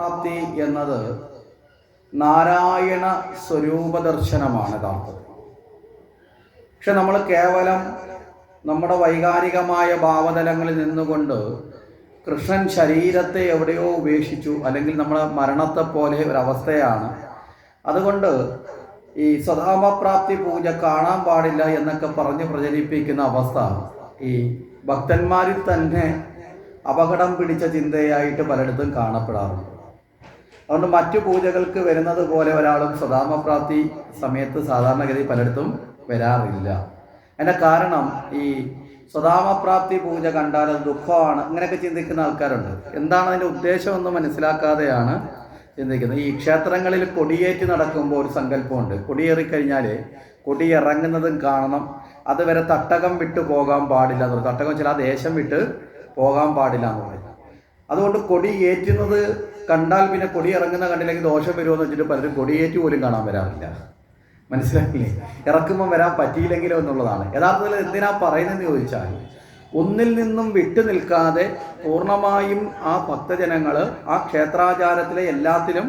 പ്രാപ്തി എന്നത് നാരായണ സ്വരൂപ ദർശനമാണ് യഥാർത്ഥത്തിൽ. പക്ഷെ നമ്മൾ കേവലം നമ്മുടെ വൈകാരികമായ ഭാവതലങ്ങളിൽ നിന്നുകൊണ്ട് കൃഷ്ണൻ ശരീരത്തെ എവിടെയോ ഉപേക്ഷിച്ചു അല്ലെങ്കിൽ നമ്മളെ മരണത്തെ പോലെ ഒരവസ്ഥയാണ്. അതുകൊണ്ട് ഈ സ്വധാമപ്രാപ്തി പൂജ കാണാൻ പാടില്ല എന്നൊക്കെ പറഞ്ഞ് പ്രചരിപ്പിക്കുന്ന അവസ്ഥ ഈ ഭക്തന്മാരിൽ തന്നെ അപകടം പിടിച്ച ചിന്തയായിട്ട് പലയിടത്തും കാണപ്പെടാറുണ്ട്. അതുകൊണ്ട് മറ്റു പൂജകൾക്ക് വരുന്നത് പോലെ ഒരാളും സ്വതാമപ്രാപ്തി സമയത്ത് സാധാരണഗതി പലയിടത്തും വരാറില്ല. അതിന്റെ കാരണം ഈ സ്വതാമപ്രാപ്തി പൂജ കണ്ടാൽ അത് ദുഃഖമാണ്. അങ്ങനെയൊക്കെ ചിന്തിക്കുന്ന ആൾക്കാരുണ്ട്. എന്താണ് അതിന്റെ ഉദ്ദേശമെന്ന് മനസ്സിലാക്കാതെയാണ് ചിന്തിക്കുന്നത്. ഈ ക്ഷേത്രങ്ങളിൽ കൊടിയേറ്റ് നടക്കുമ്പോൾ ഒരു സങ്കല്പമുണ്ട്. കൊടിയേറിക്കഴിഞ്ഞാൽ കൊടി ഇറങ്ങുന്നതും കാണണം. അതുവരെ തട്ടകം വിട്ടു പോകാൻ പാടില്ല എന്ന് പറയും. തട്ടകം വെച്ചാൽ ആ ദേശം വിട്ട് പോകാൻ പാടില്ല എന്ന് പറയും. അതുകൊണ്ട് കൊടി ഏറ്റുന്നത് കണ്ടാൽ പിന്നെ കൊടി ഇറങ്ങുന്ന കണ്ടില്ലെങ്കിൽ ദോഷം വരുമെന്ന് വെച്ചിട്ട് പലരും കൊടിയേറ്റ് പോലും കാണാൻ വരാറില്ല. മനസ്സിലായില്ലേ? ഇറക്കുമ്പോൾ വരാൻ പറ്റിയില്ലെങ്കിലോ എന്നുള്ളതാണ്. യഥാർത്ഥത്തിൽ എന്തിനാ പറയുന്നതെന്ന് ചോദിച്ചാൽ ഒന്നിൽ നിന്നും വിട്ടു നിൽക്കാതെ പൂർണമായും ആ ഭക്തജനങ്ങൾ ആ ക്ഷേത്രാചാരത്തിലെ എല്ലാത്തിലും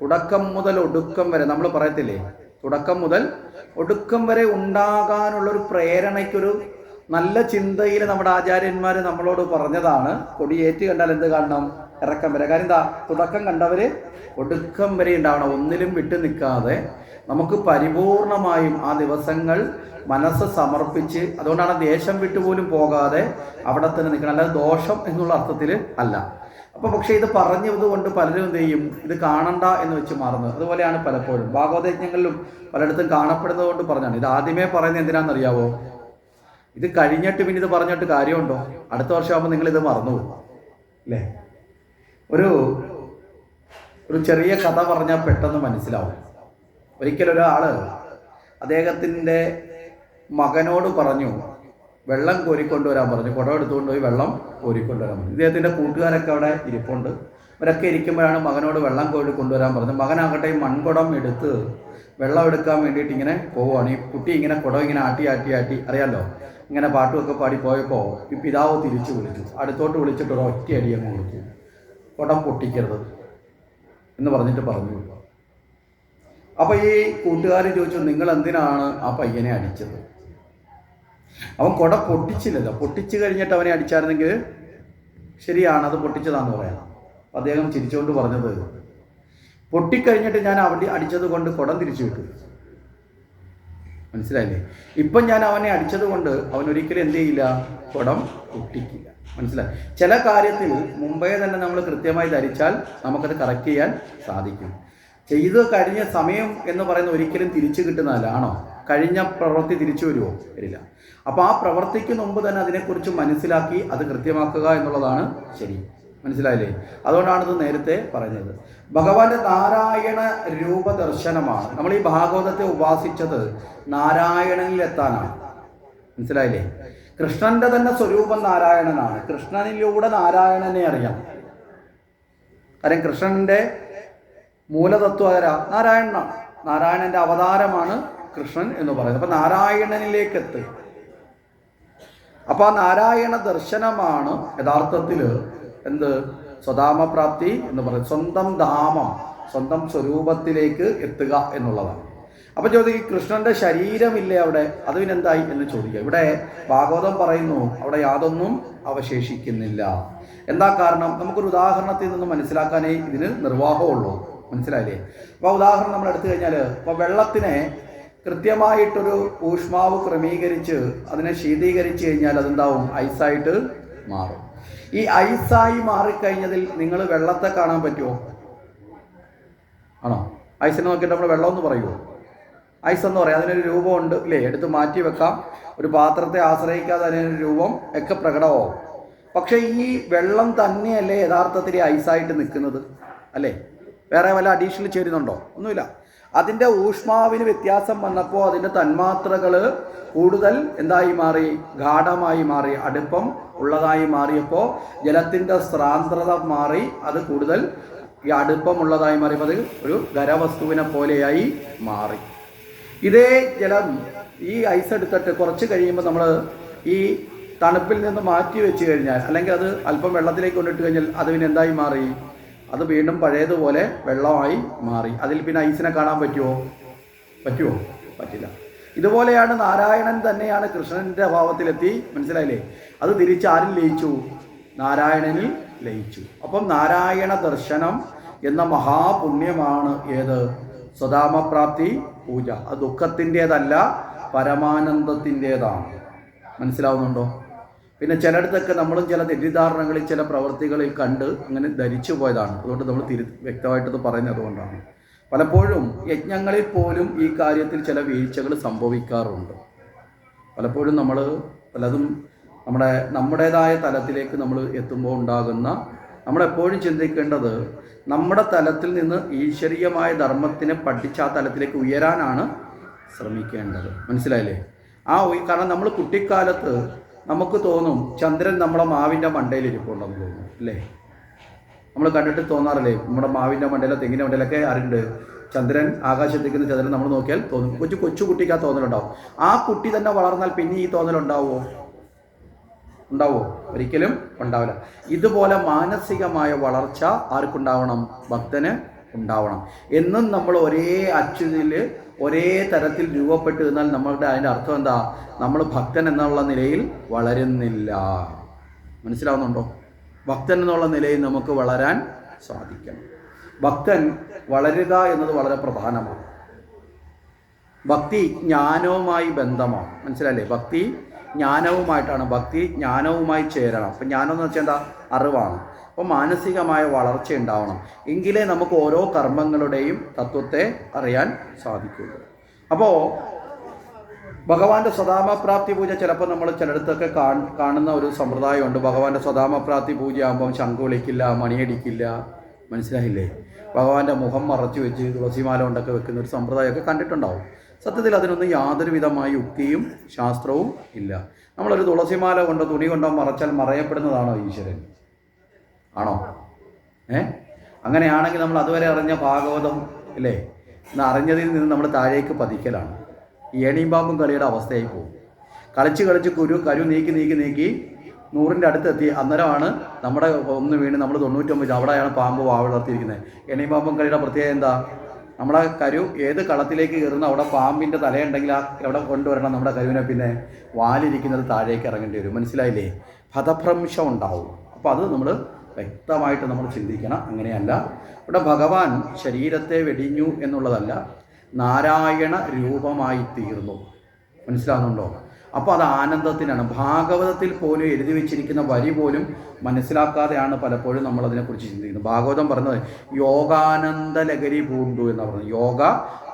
തുടക്കം മുതൽ ഒടുക്കം വരെ നമ്മൾ പറയത്തില്ലേ? തുടക്കം മുതൽ ഒടുക്കം വരെ ഉണ്ടാകാനുള്ളൊരു പ്രേരണയ്ക്കൊരു നല്ല ചിന്തയിൽ നമ്മുടെ ആചാര്യന്മാർ നമ്മളോട് പറഞ്ഞതാണ് കൊടിയേറ്റ് കണ്ടാൽ എന്ത് കാണണം? ഇറക്കം വരെ. കാര്യം എന്താ? തുടക്കം കണ്ടവര് ഒടുക്കം വരെ ഉണ്ടാവണം. ഒന്നിലും വിട്ടു നിൽക്കാതെ നമുക്ക് പരിപൂർണമായും ആ ദിവസങ്ങൾ മനസ്സ് സമർപ്പിച്ച് അതുകൊണ്ടാണ് ദേശം വിട്ടുപോലും പോകാതെ അവിടെ തന്നെ നിൽക്കണം. അല്ലാതെ ദോഷം എന്നുള്ള അർത്ഥത്തിൽ അല്ല. അപ്പോൾ പക്ഷേ ഇത് പറഞ്ഞത് കൊണ്ട് പലരും എന്ത് ചെയ്യും? ഇത് കാണണ്ട എന്ന് വെച്ച് മാറുന്നത്. അതുപോലെയാണ് പലപ്പോഴും. ഭാഗവതജ്ഞങ്ങളിലും പലയിടത്തും കാണപ്പെടുന്നത് കൊണ്ട് പറഞ്ഞാണ് ഇത് ആദ്യമേ പറയുന്നത് എന്തിനാണെന്നറിയാവോ? ഇത് കഴിഞ്ഞിട്ട് പിന്നെ ഇത് പറഞ്ഞിട്ട് കാര്യമുണ്ടോ? അടുത്ത വർഷമാകുമ്പോൾ നിങ്ങൾ ഇത് മറന്നു മറന്നുപോകും. അല്ലേ? ഒരു ഒരു ചെറിയ കഥ പറഞ്ഞാൽ പെട്ടെന്ന് മനസ്സിലാവും. ഒരിക്കലൊരാൾ അദ്ദേഹത്തിന്റെ മകനോട് പറഞ്ഞു വെള്ളം കോരിക്കൊണ്ടുവരാൻ പറഞ്ഞു. കുടം എടുത്തുകൊണ്ട് പോയി വെള്ളം കോരിക്കൊണ്ടുവരാൻ പറഞ്ഞു. ഇദ്ദേഹത്തിന്റെ കൂട്ടുകാരൊക്കെ അവിടെ ഇരിപ്പുണ്ട്. അവരൊക്കെ ഇരിക്കുമ്പോഴാണ് മകനോട് വെള്ളം കോരി കൊണ്ടുവരാൻ പറഞ്ഞത്. മകനാകട്ടെ ഈ മൺകുടം എടുത്ത് വെള്ളം എടുക്കാൻ വേണ്ടിയിട്ട് ഇങ്ങനെ പോവുകയാണ്. ഈ കുട്ടി ഇങ്ങനെ കുടം ഇങ്ങനെ ആട്ടി ആട്ടി ആട്ടി. അറിയാലോ? ഇങ്ങനെ പാട്ടുമൊക്കെ പാടി പോയപ്പോൾ ഈ പിതാവ് തിരിച്ചു വിളിച്ചു. അടുത്തോട്ട് വിളിച്ചിട്ട് ഒരു ഒറ്റ അടി അങ്ങ് കൊടുത്തു. കുടം പൊട്ടിക്കരുത് എന്ന് പറഞ്ഞിട്ട് പറഞ്ഞു അപ്പൊ അപ്പോൾ ഈ കൂട്ടുകാർ ചോദിച്ചു നിങ്ങൾ എന്തിനാണ് ആ പയ്യനെ അടിച്ചത്? അവൻ കുട പൊട്ടിച്ചില്ലല്ലോ. പൊട്ടിച്ചു കഴിഞ്ഞിട്ട് അവനെ അടിച്ചായിരുന്നെങ്കിൽ ശരിയാണ് അത് പൊട്ടിച്ചതാന്ന് പറയാം. അദ്ദേഹം ചിരിച്ചുകൊണ്ട് പറഞ്ഞത് പൊട്ടിക്കഴിഞ്ഞിട്ട് ഞാൻ അവിടെ അടിച്ചത് കൊണ്ട് കുടം തിരിച്ചു വിട്ടു. മനസ്സിലായില്ലേ? ഇപ്പം ഞാൻ അവനെ അടിച്ചത് കൊണ്ട് അവൻ ഒരിക്കലും എന്ത് ചെയ്യില്ല? കുടം പൊട്ടിക്കില്ല. മനസ്സിലായി? ചില കാര്യത്തിൽ മുമ്പേ തന്നെ നമ്മൾ കൃത്യമായി ധരിച്ചാൽ നമുക്കത് കറക്റ്റ് ചെയ്യാൻ സാധിക്കും. ചെയ്ത് കഴിഞ്ഞ സമയം എന്ന് പറയുന്ന ഒരിക്കലും തിരിച്ചു കിട്ടുന്നതല്ല. കഴിഞ്ഞ പ്രവൃത്തി തിരിച്ചു വരുമോ? വരില്ല. അപ്പോൾ ആ പ്രവൃത്തിക്ക് മുമ്പ് തന്നെ അതിനെക്കുറിച്ച് മനസ്സിലാക്കി അത് കൃത്യമാക്കുക എന്നുള്ളതാണ് ശരി. മനസ്സിലായില്ലേ? അതുകൊണ്ടാണ് ഇത് നേരത്തെ പറഞ്ഞത്. ഭഗവാന്റെ നാരായണ രൂപ ദർശനമാണ് നമ്മൾ ഈ ഭാഗവതത്തെ ഉപാസിച്ചത് നാരായണനിലെത്താനാണ്. മനസ്സിലായില്ലേ? കൃഷ്ണന്റെ തന്നെ സ്വരൂപം നാരായണനാണ്. കൃഷ്ണനിലൂടെ നാരായണനെ അറിയാം. കാര്യം കൃഷ്ണന്റെ മൂലതത്വം ആരാ? നാരായണനാണ്. നാരായണന്റെ അവതാരമാണ് കൃഷ്ണൻ എന്ന് പറയുന്നത്. അപ്പൊ നാരായണനിലേക്ക് എത്തുക അപ്പൊ ആ നാരായണ ദർശനമാണ് യഥാർത്ഥത്തിൽ എന്ത്? സ്വധാമപ്രാപ്തി എന്ന് പറയുന്നത്. സ്വന്തം ധാമം സ്വന്തം സ്വരൂപത്തിലേക്ക് എത്തുക എന്നുള്ളതാണ്. അപ്പൊ ചോദിക്കും കൃഷ്ണന്റെ ശരീരമില്ലേ അവിടെ? അത് പിന്നെന്തായി എന്ന് ചോദിക്കുക ഇവിടെ ഭാഗവതം പറയുന്നു അവിടെ യാതൊന്നും അവശേഷിക്കുന്നില്ല. എന്താ കാരണം? നമുക്കൊരു ഉദാഹരണത്തിൽ നിന്ന് മനസ്സിലാക്കാനേ ഇതിന് നിർവാഹമുള്ളൂ. മനസ്സിലായില്ലേ? അപ്പോൾ ഉദാഹരണം നമ്മൾ എടുത്തു കഴിഞ്ഞാൽ ഇപ്പോൾ വെള്ളത്തിനെ കൃത്യമായിട്ടൊരു ഊഷ്മാവ് ക്രമീകരിച്ച് അതിനെ ശീതീകരിച്ച് കഴിഞ്ഞാൽ അതെന്താവും? ഐസായിട്ട് മാറും. ഈ ഐസായി മാറിക്കഴിഞ്ഞതിൽ നിങ്ങൾ വെള്ളത്തെ കാണാൻ പറ്റുമോ ആണോ? ഐസിനെ നോക്കിയിട്ട് നമ്മൾ വെള്ളം എന്ന് പറയുമോ ഐസ് എന്ന് പറയാം. അതിനൊരു രൂപമുണ്ട്. അല്ലേ എടുത്ത് മാറ്റി വെക്കാം. ഒരു പാത്രത്തെ ആശ്രയിക്കാതെ അതിനൊരു രൂപം ഒക്കെ പ്രകടമാവും. പക്ഷേ ഈ വെള്ളം തന്നെയല്ലേ യഥാർത്ഥത്തിൽ ഐസായിട്ട് നിൽക്കുന്നത്? അല്ലേ? വേറെ വല്ല അഡീഷണൽ ചേരുന്നുണ്ടോ? ഒന്നുമില്ല. അതിന്റെ ഊഷ്മാവിന് വ്യത്യാസം വന്നപ്പോൾ അതിന്റെ തന്മാത്രകൾ കൂടുതൽ എന്തായി മാറി? ഗാഠമായി മാറി. അടുപ്പം ഉള്ളതായി മാറിയപ്പോൾ ജലത്തിന്റെ സ്രാന്ത്രത മാറി. അത് കൂടുതൽ ഈ അടുപ്പമുള്ളതായി മാറിയപ്പോൾ അത് ഒരു ഖരവസ്തുവിനെ പോലെയായി മാറി. ഇതേ ജലം ഈ ഐസ് എടുത്തിട്ട് കുറച്ച് കഴിയുമ്പോൾ നമ്മൾ ഈ തണുപ്പിൽ നിന്ന് മാറ്റി വെച്ച് കഴിഞ്ഞാൽ അല്ലെങ്കിൽ അത് അല്പം വെള്ളത്തിലേക്ക് കൊണ്ടിട്ട് കഴിഞ്ഞാൽ അത് പിന്നെ എന്തായി മാറി? അത് വീണ്ടും പഴയതുപോലെ വെള്ളമായി മാറി. അതിൽ പിന്നെ ഐസിനെ കാണാൻ പറ്റുമോ പറ്റുമോ പറ്റില്ല. ഇതുപോലെയാണ് നാരായണൻ തന്നെയാണ് കൃഷ്ണന്റെ അഭാവത്തിലെത്തി. മനസ്സിലായില്ലേ? അത് തിരിച്ച് ആരിൽ ലയിച്ചു. നാരായണനിൽ ലയിച്ചു. അപ്പം നാരായണ ദർശനം എന്ന മഹാപുണ്യമാണ് ഏത്? സ്വതാമപ്രാപ്തി പൂജ. അത് ദുഃഖത്തിന്റെതല്ല പരമാനന്ദത്തിന്റെതാണ്. മനസ്സിലാവുന്നുണ്ടോ? പിന്നെ ചിലയിടത്തൊക്കെ നമ്മളും ചില തെറ്റിദ്ധാരണകളിൽ ചില പ്രവൃത്തികളിൽ കണ്ട് അങ്ങനെ ധരിച്ചു പോയതാണ്. അതുകൊണ്ട് നമ്മൾ തിരു വ്യക്തമായിട്ടത് പറയുന്നത് അതുകൊണ്ടാണ്. പലപ്പോഴും യജ്ഞങ്ങളിൽ പോലും ഈ കാര്യത്തിൽ ചില വീഴ്ചകൾ സംഭവിക്കാറുണ്ട്. പലപ്പോഴും നമ്മൾ പലതും നമ്മുടെ നമ്മുടേതായ തലത്തിലേക്ക് നമ്മൾ എത്തുമ്പോൾ ഉണ്ടാകുന്ന നമ്മളെപ്പോഴും ചിന്തിക്കേണ്ടത് നമ്മുടെ തലത്തിൽ നിന്ന് ഈശ്വരീയമായ ധർമ്മത്തിനെ പഠിച്ച് ആ തലത്തിലേക്ക് ഉയരാനാണ് ശ്രമിക്കേണ്ടത്. മനസ്സിലായില്ലേ? ആ കാരണം നമ്മൾ കുട്ടിക്കാലത്ത് നമുക്ക് തോന്നും ചന്ദ്രൻ നമ്മളെ മാവിന്റെ മണ്ടയിൽ ഇരിപ്പുണ്ടെന്ന് തോന്നും അല്ലേ? നമ്മൾ കണ്ടിട്ട് തോന്നാറില്ലേ? നമ്മുടെ മാവിന്റെ മണ്ടയിലോ തെങ്ങിന്റെ മണ്ടയിലൊക്കെ അറിയുണ്ട് ചന്ദ്രൻ ആകാശത്തേക്കുന്ന ചന്ദ്രൻ നമ്മൾ നോക്കിയാൽ തോന്നും. കൊച്ചു കൊച്ചു കുട്ടിക്ക് ആ തോന്നലുണ്ടാവും. ആ കുട്ടി തന്നെ വളർന്നാൽ പിന്നെ ഈ തോന്നലുണ്ടാവുമോ? ഉണ്ടാവോ? ഒരിക്കലും ഉണ്ടാവില്ല. ഇതുപോലെ മാനസികമായ വളർച്ച ആർക്കുണ്ടാവണം? ഭക്തന് ഉണ്ടാവണം. എന്നും നമ്മൾ ഒരേ അച്യുതിൽ ഒരേ തരത്തിൽ രൂപപ്പെട്ടു എന്നാൽ നമ്മളുടെ അതിന്റെ അർത്ഥം എന്താ? നമ്മൾ ഭക്തൻ എന്നുള്ള നിലയിൽ വളരുന്നില്ല. മനസ്സിലാവുന്നുണ്ടോ? ഭക്തൻ എന്നുള്ള നിലയിൽ നമുക്ക് വളരാൻ സാധിക്കണം. ഭക്തൻ വളരുക എന്നത് വളരെ പ്രധാനമാണ്. ഭക്തി ജ്ഞാനവുമായി ബന്ധമാണ്. മനസ്സിലല്ലേ ഭക്തി ജ്ഞാനവുമായിട്ടാണ് ഭക്തി ജ്ഞാനവുമായി ചേരണം. അപ്പം ജ്ഞാനം എന്ന് വെച്ചാൽ എന്താ? അറിവാണ്. അപ്പോൾ മാനസികമായ വളർച്ച ഉണ്ടാവണം. എങ്കിലേ നമുക്ക് ഓരോ കർമ്മങ്ങളുടെയും തത്വത്തെ അറിയാൻ സാധിക്കുള്ളൂ. അപ്പോൾ ഭഗവാന്റെ സ്വതാമപ്രാപ്തി പൂജ ചിലപ്പോൾ നമ്മൾ ചിലയിടത്തൊക്കെ കാണ് കാണുന്ന ഒരു സമ്പ്രദായമുണ്ട്. ഭഗവാന്റെ സ്വതാമപ്രാപ്തി പൂജ ആകുമ്പം ശംഖു വിളിക്കില്ല മണിയടിക്കില്ല. മനസ്സിലായില്ലേ? ഭഗവാന്റെ മുഖം മറച്ചു വെച്ച് തുളസിമാല കൊണ്ടൊക്കെ വെക്കുന്ന ഒരു സമ്പ്രദായമൊക്കെ കണ്ടിട്ടുണ്ടാവും. സത്യത്തിൽ അതിനൊന്നും യാതൊരു വിധമായ യുക്തിയും ശാസ്ത്രവും ഇല്ല. നമ്മളൊരു തുളസിമാല കൊണ്ട് തുണി കൊണ്ടോ മറച്ചാൽ മറയപ്പെടുന്നതാണോ ഈശ്വരൻ? ആണോ? ഏ? അങ്ങനെയാണെങ്കിൽ നമ്മൾ അതുവരെ അറിഞ്ഞ ഭാഗവതം അല്ലേ അറിഞ്ഞതിൽ നിന്ന് നമ്മൾ താഴേക്ക് പതിക്കലാണ്. ഏണിയും കളിയുടെ അവസ്ഥയായി പോകും. കളിച്ച് കളിച്ച് കുരു കരു നീക്കി നീക്കി നീക്കി നൂറിന്റെ അടുത്തെത്തി അന്നേരമാണ് നമ്മുടെ ഒന്ന് വീണ് നമ്മൾ തൊണ്ണൂറ്റൊമ്പത് അവിടെയാണ് പാമ്പ് വാവിളർത്തിയിരിക്കുന്നത്. എണീം പാമ്പും കളിയുടെ പ്രത്യേകത എന്താ? നമ്മളെ കരു ഏത് കളത്തിലേക്ക് കയറുന്ന അവിടെ പാമ്പിന്റെ തലയുണ്ടെങ്കിൽ ആ എവിടെ കൊണ്ടുവരണം നമ്മുടെ കരുവിനെ പിന്നെ വാലിരിക്കുന്നത് താഴേക്ക് ഇറങ്ങേണ്ടി വരും. മനസ്സിലായില്ലേ? പദഭ്രംശം ഉണ്ടാവും. അപ്പോൾ അത് നമ്മൾ വ്യക്തമായിട്ട് നമ്മൾ ചിന്തിക്കണം. അങ്ങനെയല്ല. ഇവിടെ ഭഗവാൻ ശരീരത്തെ വെടിഞ്ഞു എന്നുള്ളതല്ല നാരായണ രൂപമായി തീർന്നു. മനസ്സിലാകുന്നുണ്ടോ അപ്പോൾ അത് ആനന്ദത്തിനാണ്. ഭാഗവതത്തിൽ പോലും എഴുതി വെച്ചിരിക്കുന്ന വരി പോലും മനസ്സിലാക്കാതെയാണ് പലപ്പോഴും നമ്മൾ അതിനെക്കുറിച്ച് ചിന്തിക്കുന്നത്. ഭാഗവതം പറഞ്ഞത് യോഗാനന്ദ ലഹരി പൂണ്ടു എന്ന് പറഞ്ഞത്. യോഗ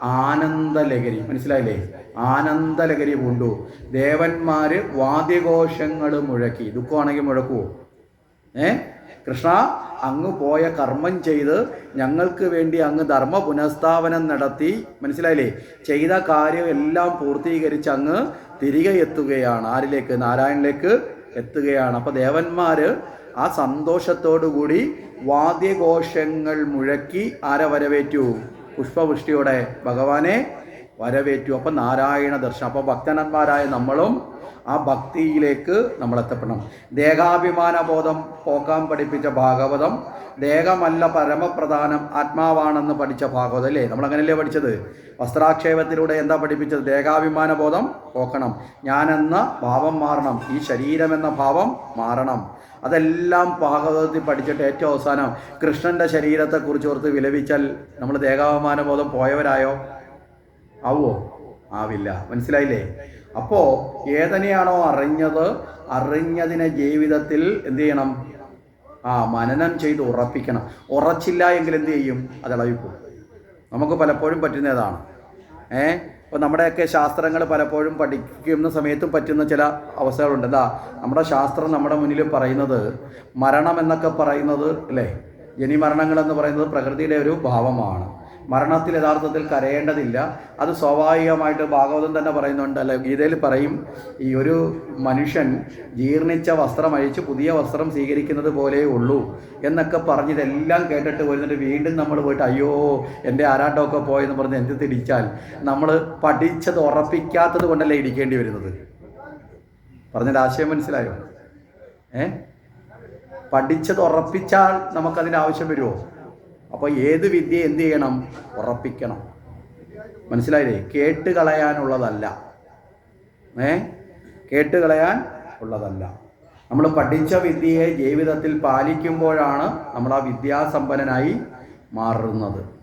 ആനന്ദ ലഹരി മനസ്സിലായില്ലേ? ആനന്ദ ലഹരി പൂണ്ടു. ദേവന്മാര് വാദ്യഘോഷങ്ങൾ മുഴക്കി. ദുഃഖമാണെങ്കിൽ മുഴക്കുവോ? ഏ? കൃഷ്ണ അങ്ങ് പോയ കർമ്മം ചെയ്ത് ഞങ്ങൾക്ക് വേണ്ടി അങ്ങ് ധർമ്മ പുനഃസ്ഥാപനം നടത്തി. മനസ്സിലായില്ലേ? ചെയ്ത കാര്യം എല്ലാം പൂർത്തീകരിച്ച് അങ്ങ് തിരികെ എത്തുകയാണ്. ആരിലേക്ക്? നാരായണിലേക്ക് എത്തുകയാണ്. അപ്പോൾ ദേവന്മാര് ആ സന്തോഷത്തോടുകൂടി വാദ്യഘോഷങ്ങൾ മുഴക്കി ആരെ വരവേറ്റു? പുഷ്പവൃഷ്ടിയോടെ ഭഗവാനെ വരവേറ്റു. അപ്പം നാരായണ ദർശനം. അപ്പോൾ ഭക്തനന്മാരായ നമ്മളും ആ ഭക്തിയിലേക്ക് നമ്മൾ എത്തപ്പെടണം ദേഹാഭിമാന ബോധം പോക്കാൻ പഠിപ്പിച്ച ഭാഗവതം ദേഹമല്ല പരമപ്രധാനം ആത്മാവാണെന്ന് പഠിച്ച ഭാഗവതം അല്ലേ? നമ്മളങ്ങനെയല്ലേ പഠിച്ചത്? വസ്ത്രാക്ഷേപത്തിലൂടെ എന്താ പഠിപ്പിച്ചത്? ദേഹാഭിമാന ബോധം പോക്കണം. ഞാനെന്ന ഭാവം മാറണം. ഈ ശരീരമെന്ന ഭാവം മാറണം. അതെല്ലാം ഭാഗവതത്തിൽ പഠിച്ചിട്ട് ഏറ്റവും അവസാനം കൃഷ്ണന്റെ ശരീരത്തെക്കുറിച്ച് ഓർത്ത് വിലപിച്ചാൽ നമ്മൾ ദേഹാഭിമാന ബോധം പോയവരായോ? ആവോ ആവില്ല. മനസ്സിലായില്ലേ? അപ്പോൾ ഏതനെയാണോ അറിഞ്ഞത്? അറിഞ്ഞതിനെ ജീവിതത്തിൽ എന്ത് ചെയ്യണം? ആ മനനം ചെയ്ത് ഉറപ്പിക്കണം. ഉറച്ചില്ല എങ്കിൽ എന്ത് ചെയ്യും? അത് നമുക്ക് പലപ്പോഴും പറ്റുന്നതാണ്. ഏ? ഇപ്പോൾ നമ്മുടെയൊക്കെ ശാസ്ത്രങ്ങൾ പലപ്പോഴും പഠിക്കുന്ന സമയത്തും പറ്റുന്ന ചില അവസ്ഥകളുണ്ട്. എന്താ? നമ്മുടെ ശാസ്ത്രം നമ്മുടെ മുന്നിൽ പറയുന്നത് മരണം എന്നൊക്കെ പറയുന്നത് അല്ലേ? ജനിമരണങ്ങൾ എന്ന് പറയുന്നത് പ്രകൃതിയുടെ ഒരു ഭാവമാണ്. മരണത്തിൽ യഥാർത്ഥത്തിൽ കരയേണ്ടതില്ല. അത് സ്വാഭാവികമായിട്ട് ഭാഗവതം തന്നെ പറയുന്നുണ്ട്. അല്ലെ ഗീതയിൽ പറയും ഈ ഒരു മനുഷ്യൻ ജീർണിച്ച വസ്ത്രം അഴിച്ച് പുതിയ വസ്ത്രം സ്വീകരിക്കുന്നത് പോലേ ഉള്ളൂ എന്നൊക്കെ പറഞ്ഞ് ഇതെല്ലാം കേട്ടിട്ട് വരുന്നിട്ട് വീണ്ടും നമ്മൾ പോയിട്ട് അയ്യോ എന്റെ ആരാട്ടമൊക്കെ പോയെന്ന് പറഞ്ഞ് എന്ത് തിരിച്ചാൽ? നമ്മൾ പഠിച്ചത് ഉറപ്പിക്കാത്തത് കൊണ്ടല്ലേ ഇരിക്കേണ്ടി വരുന്നത്. പറഞ്ഞതിന്റെ ആശയം മനസ്സിലായോ? ഏ? പഠിച്ചത് ഉറപ്പിച്ചാൽ നമുക്കതിന്റെ ആവശ്യം വരുമോ? അപ്പോൾ ഏത് വിദ്യ എന്ത് ചെയ്യണം? ഉറപ്പിക്കണം. മനസ്സിലായില്ലേ? കേട്ട് കളയാനുള്ളതല്ല. ഏ? കേട്ട് കളയാൻ ഉള്ളതല്ല. നമ്മൾ പഠിച്ച വിദ്യയെ ജീവിതത്തിൽ പാലിക്കുമ്പോഴാണ് നമ്മൾ ആ വിദ്യാസമ്പന്നനായി മാറുന്നത്.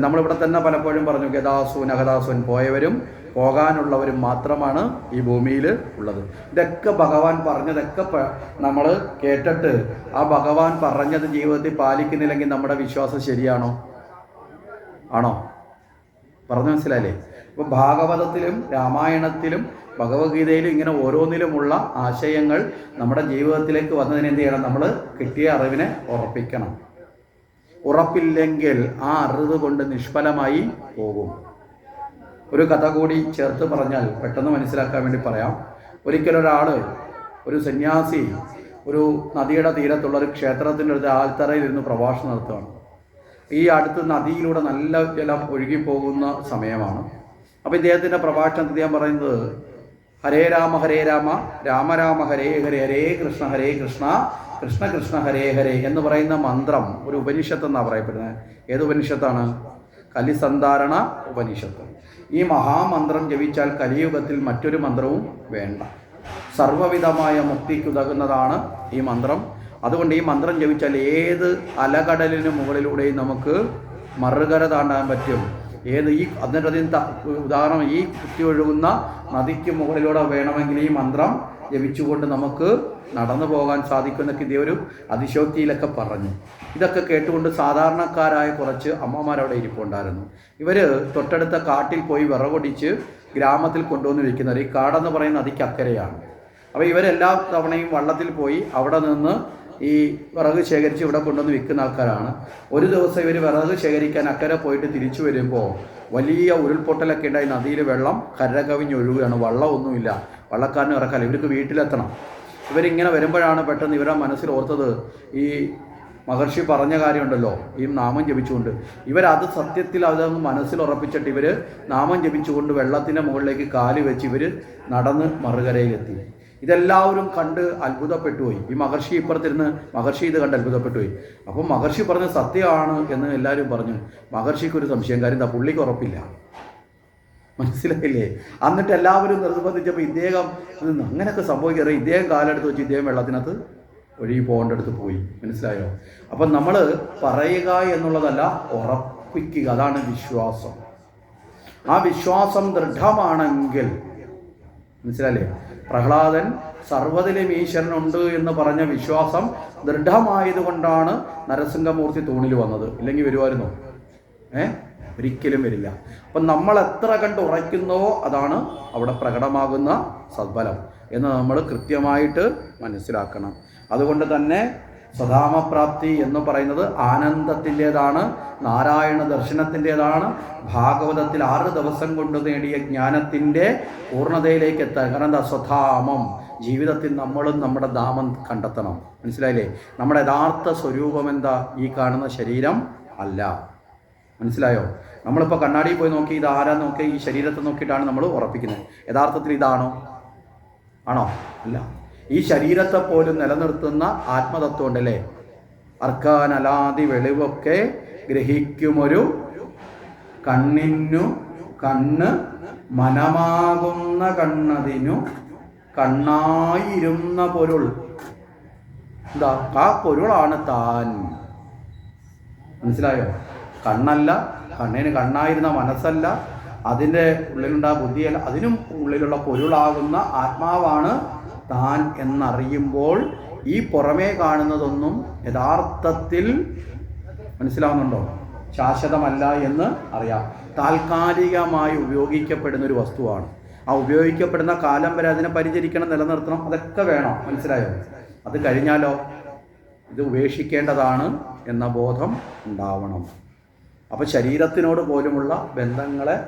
നമ്മളിവിടെ തന്നെ പലപ്പോഴും പറഞ്ഞു ഗതാസുൻ പോയവരും പോകാനുള്ളവരും മാത്രമാണ് ഈ ഭൂമിയിൽ ഉള്ളത്. ഇതൊക്കെ ഭഗവാൻ പറഞ്ഞതൊക്കെ നമ്മൾ കേട്ടിട്ട് ആ ഭഗവാൻ പറഞ്ഞത് ജീവിതത്തിൽ പാലിക്കുന്നില്ലെങ്കിൽ നമ്മുടെ വിശ്വാസം ശരിയാണോ? ആണോ? പറഞ്ഞു മനസ്സിലായില്ലേ? ഇപ്പം ഭാഗവതത്തിലും രാമായണത്തിലും ഭഗവത്ഗീതയിലും ഇങ്ങനെ ഓരോന്നിലുമുള്ള ആശയങ്ങൾ നമ്മുടെ ജീവിതത്തിലേക്ക് വന്നതിന് എന്ത് ചെയ്യണം? നമ്മൾ കിട്ടിയ അറിവിനെ ഉറപ്പിക്കണം. ഉറപ്പില്ലെങ്കിൽ ആ അറിവ് കൊണ്ട് നിഷ്ഫലമായി പോകും. ഒരു കഥ കൂടി ചേർത്ത് പറഞ്ഞാൽ പെട്ടെന്ന് മനസ്സിലാക്കാൻ വേണ്ടി പറയാം. ഒരിക്കലൊരാൾ ഒരു സന്യാസി ഒരു നദിയുടെ തീരത്തുള്ള ഒരു ക്ഷേത്രത്തിന്റെ ഒരു ആൽത്തറയിൽ ഇരുന്ന് പ്രഭാഷണം നടത്തുകയാണ്. ഈ അടുത്ത് നദിയിലൂടെ നല്ല ജലം ഒഴുകിപ്പോകുന്ന സമയമാണ്. അപ്പോൾ ഇദ്ദേഹത്തിന്റെ പ്രഭാഷണത്തിൽ ഞാൻ പറയുന്നത് ഹരേ രാമ ഹരേ രാമ രാമ രാമ ഹരേ ഹരേ ഹരേ കൃഷ്ണ ഹരേ കൃഷ്ണ കൃഷ്ണ കൃഷ്ണ ഹരേ ഹരേ എന്ന് പറയുന്ന മന്ത്രം ഒരു ഉപനിഷത്ത് എന്നാണ് പറയപ്പെടുന്നത്. ഏത് ഉപനിഷത്താണ്? കലിസന്ധാരണ ഉപനിഷത്ത്. ഈ മഹാമന്ത്രം ജപിച്ചാൽ കലിയുഗത്തിൽ മറ്റൊരു മന്ത്രവും വേണ്ട. സർവവിധമായ മുക്തിക്കുതകുന്നതാണ് ഈ മന്ത്രം. അതുകൊണ്ട് ഈ മന്ത്രം ജപിച്ചാൽ ഏത് അലകടലിന് മുകളിലൂടെയും നമുക്ക് മറുകര താണ്ടാൻ പറ്റും. ഏത് ഈ അതിനും ഉദാഹരണം ഈ കുത്തി ഒഴുകുന്ന നദിക്ക് മുകളിലൂടെ വേണമെങ്കിൽ ഈ മന്ത്രം ജപിച്ചുകൊണ്ട് നമുക്ക് നടന്നു പോകാൻ സാധിക്കുന്നൊക്കെ ഇതേ ഒരു അതിശോക്തിയിലൊക്കെ പറഞ്ഞു. ഇതൊക്കെ കേട്ടുകൊണ്ട് സാധാരണക്കാരായ കുറച്ച് അമ്മമാർ അവിടെ ഇരിപ്പുണ്ടായിരുന്നു. ഇവർ തൊട്ടടുത്ത കാട്ടിൽ പോയി വിറകൊടിച്ച് ഗ്രാമത്തിൽ കൊണ്ടുവന്ന് വിൽക്കുന്നവർ ഈ കാടെന്ന് പറയുന്ന നദിക്കക്കരയാണ് അപ്പോൾ ഇവരെല്ലാ തവണയും വള്ളത്തിൽ പോയി അവിടെ നിന്ന് ഈ വിറക് ശേഖരിച്ച് ഇവിടെ കൊണ്ടുവന്ന് വിൽക്കുന്ന ആൾക്കാരാണ്. ഒരു ദിവസം ഇവർ വിറക് ശേഖരിക്കാൻ അക്കരെ പോയിട്ട് തിരിച്ചു വരുമ്പോൾ വലിയ ഉരുൾപൊട്ടലൊക്കെ ഉണ്ടായി. നദിയിൽ വെള്ളം കരകവിഞ്ഞ് ഒഴുകുകയാണ്. വള്ളമൊന്നുമില്ല. വള്ളക്കാരന് ഇറക്കാല്ല ഇവർക്ക് വീട്ടിലെത്തണം. ഇവരിങ്ങനെ വരുമ്പോഴാണ് പെട്ടെന്ന് ഇവരുടെ മനസ്സിൽ ഓർത്തത് ഈ മഹർഷി പറഞ്ഞ കാര്യമുണ്ടല്ലോ ഈ നാമം ജപിച്ചുകൊണ്ട്. ഇവരത് സത്യത്തിൽ അത് മനസ്സിൽ ഉറപ്പിച്ചിട്ട് ഇവർ നാമം ജപിച്ചുകൊണ്ട് വെള്ളത്തിന്റെ മുകളിലേക്ക് കാൽ വെച്ച് ഇവർ നടന്ന് മറുകരയിലെത്തി. ഇതെല്ലാവരും കണ്ട് അത്ഭുതപ്പെട്ടുപോയി ഈ മഹർഷി ഇപ്പുറത്തിരുന്ന് മഹർഷി ഇത് കണ്ട് അത്ഭുതപ്പെട്ടു പോയി. അപ്പം മഹർഷി പറഞ്ഞ സത്യമാണ് എന്ന് എല്ലാവരും പറഞ്ഞു. മഹർഷിക്ക് ഒരു സംശയം കാര്യം എന്താ പുള്ളിക്ക് ഉറപ്പില്ല. മനസ്സിലായില്ലേ? എന്നിട്ട് എല്ലാവരും നിർബന്ധിച്ചപ്പോൾ ഇദ്ദേഹം അങ്ങനെയൊക്കെ സംഭവിക്കാറ് ഇദ്ദേഹം കാലെടുത്ത് വെച്ച് ഇദ്ദേഹം വെള്ളത്തിനകത്ത് ഒഴുകി പോകേണ്ടടുത്ത് പോയി. മനസ്സിലായോ? അപ്പം നമ്മൾ പറയുക എന്നുള്ളതല്ല ഉറപ്പിക്കുക. അതാണ് വിശ്വാസം. ആ വിശ്വാസം ദൃഢമാണെങ്കിൽ മനസ്സിലായില്ലേ? പ്രഹ്ലാദൻ സർവതിലും ഈശ്വരനുണ്ട് എന്ന് പറഞ്ഞ വിശ്വാസം ദൃഢമായതുകൊണ്ടാണ് നരസിംഹമൂർത്തി തൂണിൽ വന്നത്. ഇല്ലെങ്കിൽ വരുമായിരുന്നോ? ഏ? ഒരിക്കലും വരില്ല. അപ്പം നമ്മൾ എത്ര കണ്ട് ഉറയ്ക്കുന്നോ അതാണ് അവിടെ പ്രകടമാകുന്ന സദ്ബലം. എന്ന് നമ്മൾ കൃത്യമായിട്ട് മനസ്സിലാക്കണം. അതുകൊണ്ട് തന്നെ സ്വധാമപ്രാപ്തി എന്ന് പറയുന്നത് ആനന്ദത്തിന്റെതാണ് നാരായണ ദർശനത്തിന്റെതാണ് ഭാഗവതത്തിൽ ആറ് ദിവസം കൊണ്ട് നേടിയ ജ്ഞാനത്തിന്റെ പൂർണതയിലേക്ക് എത്താൻ. കാരണം എന്താ? സ്വധാമം. ജീവിതത്തിൽ നമ്മളും നമ്മുടെ ധാമം കണ്ടെത്തണം. മനസ്സിലായില്ലേ? നമ്മുടെ യഥാർത്ഥ സ്വരൂപം എന്താ? ഈ കാണുന്ന ശരീരം അല്ല. മനസ്സിലായോ? നമ്മളിപ്പോൾ കണ്ണാടിയിൽ പോയി നോക്കി ഇത് ആരാ നോക്കി ഈ ശരീരത്തെ നോക്കിയിട്ടാണ് നമ്മൾ ഉറപ്പിക്കുന്നത്. യഥാർത്ഥത്തിൽ ഇതാണോ? ആണോ? അല്ല. ഈ ശരീരത്തെ പോലും നിലനിർത്തുന്ന ആത്മതത്വം ഉണ്ടല്ലേ അർക്കാനലാതി വെളിവൊക്കെ ഗ്രഹിക്കുമൊരു കണ്ണിനു കണ്ണ് മനമാകുന്ന കണ്ണതിനു കണ്ണായിരുന്ന പൊരുൾ. എന്താ? ആ പൊരുളാണ് താൻ. മനസ്സിലായോ? കണ്ണല്ല കണ്ണിന് കണ്ണായിരുന്ന മനസ്സല്ല അതിന്റെ ഉള്ളിലുണ്ടായ ബുദ്ധിയല്ല അതിനും ഉള്ളിലുള്ള പൊരുളാകുന്ന ആത്മാവാണ് താൻ എന്നറിയുമ്പോൾ ഈ പുറമേ കാണുന്നതൊന്നും യഥാർത്ഥത്തിൽ മനസ്സിലാവുന്നുണ്ടോ? ശാശ്വതമല്ല എന്ന് അറിയാം. താൽക്കാലികമായി ഉപയോഗിക്കപ്പെടുന്ന ഒരു വസ്തുവാണ്. ആ ഉപയോഗിക്കപ്പെടുന്ന കാലം വരെ അതിനെ പരിചരിക്കണം നിലനിർത്തണം അതൊക്കെ വേണം. മനസ്സിലായോ? അത് കഴിഞ്ഞാലോ? ഇത് ഉപേക്ഷിക്കേണ്ടതാണ് എന്ന ബോധം ഉണ്ടാവണം. അപ്പോൾ ശരീരത്തിനോട് പോലുമുള്ള ബന്ധങ്ങളെ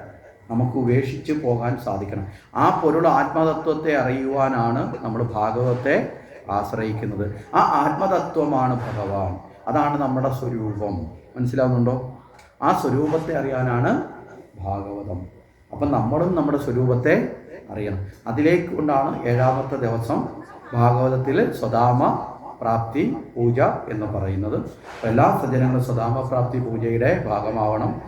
നമുക്ക് ഉപേക്ഷിച്ച് പോകാൻ സാധിക്കണം. ആ പൊരുൾ ആത്മതത്വത്തെ അറിയുവാനാണ് നമ്മൾ ഭാഗവത്തെ ആശ്രയിക്കുന്നത്. ആ ആത്മതത്വമാണ് ഭഗവാൻ. അതാണ് നമ്മുടെ സ്വരൂപം. മനസ്സിലാവുന്നുണ്ടോ? ആ സ്വരൂപത്തെ അറിയാനാണ് ഭാഗവതം. അപ്പം നമ്മളും നമ്മുടെ സ്വരൂപത്തെ അറിയണം. അതിലേക്ക് കൊണ്ടാണ് ഏഴാമത്തെ ദിവസം ഭാഗവതത്തിൽ സ്വദാമ പ്രാപ്തി പൂജ എന്ന് പറയുന്നത്. എല്ലാ സജ്ജനങ്ങളും സ്വദാമ പ്രാപ്തി പൂജയുടെ ഭാഗമാവണം.